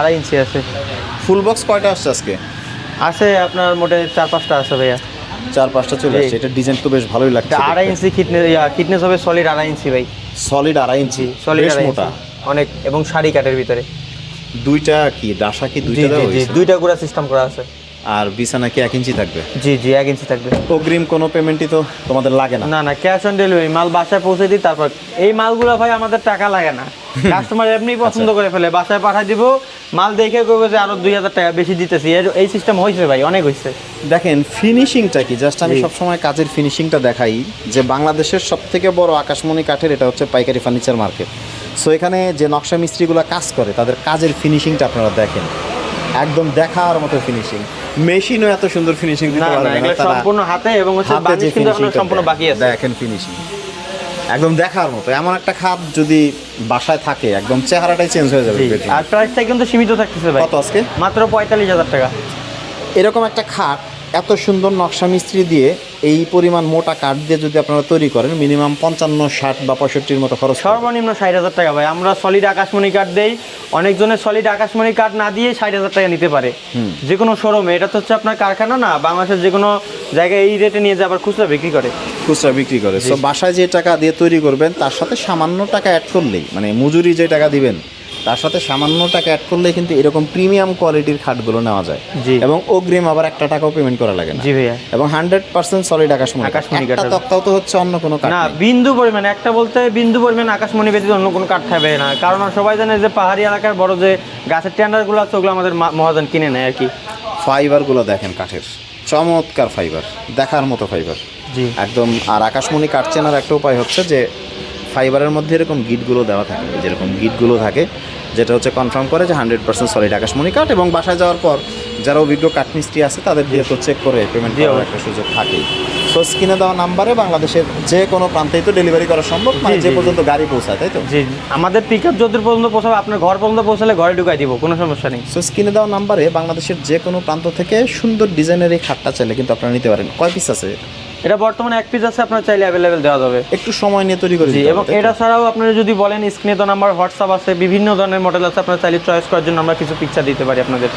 আড়াই ইঞ্চি আছে। Full box কয়টা আসছে আজকে? আছে আপনার মোটে চার পাঁচটা আছে ভাইয়া। চার পাঁচটা চলে। আসছে এটা ডিজাইন তো বেশ ভালোই লাগছে আড়াই ইঞ্চি ফিটনেস ফিটনেস হবে সলিড আড়াই ইঞ্চি ভাই। সলিড আড়াই ইঞ্চি সলিড মোটা। অনেক এবং শাড়ি কাটের ভিতরে। দুইটা কি ডাসা কি দুইটা? দুইটা গুড়া সিস্টেম করা আছে। আর বিছানা কি এক ইঞ্চি থাকবে? জি জি এক ইঞ্চি থাকবে। অগ্রিম কোনো পেমেন্টই তো তোমাদের লাগে না। না না ক্যাশ অন ডেলিভারি মাল বাসায় পৌঁছে দিই তারপর এই মালগুলো ভাই আমাদের টাকা লাগে না। কাস্টমার এমনি পছন্দ আচ্ছা। করে ফেলে বাসায় পাঠাই দিব মাল দেখে কইবে যে আরও দুই হাজার টাকা বেশি দিতেছি। এই সিস্টেম হয়েছে ভাই অনেক হয়েছে দেখেন ফিনিশিংটা কি? জাস্ট আমি। সবসময় কাজের ফিনিশিংটা দেখাই যে বাংলাদেশের সব থেকে বড় আকাশমণি কাঠের এটা হচ্ছে পাইকারি ফার্নিচার মার্কেট সো এখানে যে নকশা মিস্ত্রিগুলো কাজ করে তাদের কাজের ফিনিশিংটা আপনারা দেখেন। একদম দেখার মতো ফিনিশিং মেশিনও এত সুন্দর ফিনিশিং দিতে পারে না সম্পূর্ণ হাতে এবং হচ্ছে বানিশ কিন্তু এখনও সম্পূর্ণ বাকি আছে। দেখেন ফিনিশিং একদম দেখার মতো। এমন একটা খাপ যদি বাসায় থাকে একদম চেহারাটাই চেঞ্জ হয়ে যাবে। আর প্রাইসটা কিন্তু সীমিত থাকতেছে ভাই। কত আজকে? মাত্র পঁয়তাল্লিশ হাজার টাকা। এরকম একটা খাট এত সুন্দর নকশা মিস্ত্রি দিয়ে এই পরিমাণ মোটা কাঠ দিয়ে যদি আপনারা তৈরি করেন মিনিমাম পঞ্চান্ন ষাট বা পঁয়ষট্টির মতো খরচ সর্বনিম্ন ষাট হাজার টাকা ভাই। আমরা সলিড আকাশমণি কাঠ দেই। অনেকজনের সলিড আকাশমণি কাঠ না দিয়ে ষাট হাজার টাকা নিতে পারে। যে কোনো শোরুমে এটা তো হচ্ছে আপনার কারখানা না বাংলাদেশের যে কোনো জায়গায় এই রেটে নিয়ে যে আবার খুচরা বিক্রি করে। খুচরা বিক্রি করে। সো বাসায় যে টাকা দিয়ে তৈরি করবেন তার সাথে সামান্য টাকা অ্যাড করলেই মানে মজুরি যে টাকা দিবেন তার সাথে সামান্য টাকা অ্যাড করলে কিন্তু এরকম প্রিমিয়াম কোয়ালিটির খাটগুলো নেওয়া যায়। জি। এবং অগ্রিম আবার একটা টাকাও পেমেন্ট করা লাগে না। জি ভাইয়া। এবং হান্ড্রেড পার্সেন্ট সলিড আকাশমণি কাঠ। আকাশমণি কাঠের। তক্তাও তো হচ্ছে অন্য কোনো কাঠ না বিন্দু পরিমাণ একটা বলতে বিন্দু পরিমাণ আকাশমণি ব্যতীত অন্য কোনো কাঠ থাকবে না। কারণ সবাই জানে যে পাহাড়ি এলাকার বড় যে গাছের টেন্ডারগুলো আছে ওগুলো আমাদের মহাজন কিনে নেয় আর কি। ফাইবারগুলো দেখেন কাঠের। চমৎকার ফাইবার দেখার মতো ফাইবার জি। একদম আর আকাশমণি কাঠ চেনার একটা উপায় হচ্ছে যে ফাইবারের মধ্যে এরকম গিটগুলো দেওয়া থাকে যেরকম গিটগুলো থাকে যেটা হচ্ছে কনফার্ম করে যে হান্ড্রেড পার্সেন্ট সলিড আকাশমণি কাঠ এবং বাসায় যাওয়ার পর যারা অভিজ্ঞ কাঠমিস্ত্রি আছে তাদের দিয়ে তো চেক করে পেমেন্ট করার একটা সুযোগ থাকেই। সো স্ক্রিনে দেওয়া নাম্বারে বাংলাদেশের যে কোনো প্রান্তেই তো ডেলিভারি করা সম্ভব মানে যে পর্যন্ত গাড়ি পৌঁছায় তাই তো? জি আমাদের পিক আপ যত পর্যন্ত পৌঁছাবে আপনার ঘর পর্যন্ত পৌঁছালে ঘরে ঢুকাই দিব কোনো সমস্যা নেই। সো স্ক্রিনে দেওয়া নাম্বারে বাংলাদেশের যে কোনো প্রান্ত থেকে সুন্দর ডিজাইনের এই খাটটা চাইলে কিন্তু আপনারা নিতে পারেন। কয় পিস আছে? এটা বর্তমানে এক পিস আছে আপনার চাইলে অ্যাভেলেবেল দেওয়া যাবে। একটু সময় নিয়ে তৈরি করে জি এবং এটা ছাড়াও আপনারা যদি বলেন স্ক্রিনে তো নাম্বার হোয়াটসঅ্যাপ আছে বিভিন্ন ধরনের মডেল আছে আপনারা চাইলে চয়েস করার জন্য আমরা কিছু পিকচার দিতে পারি আপনাদের।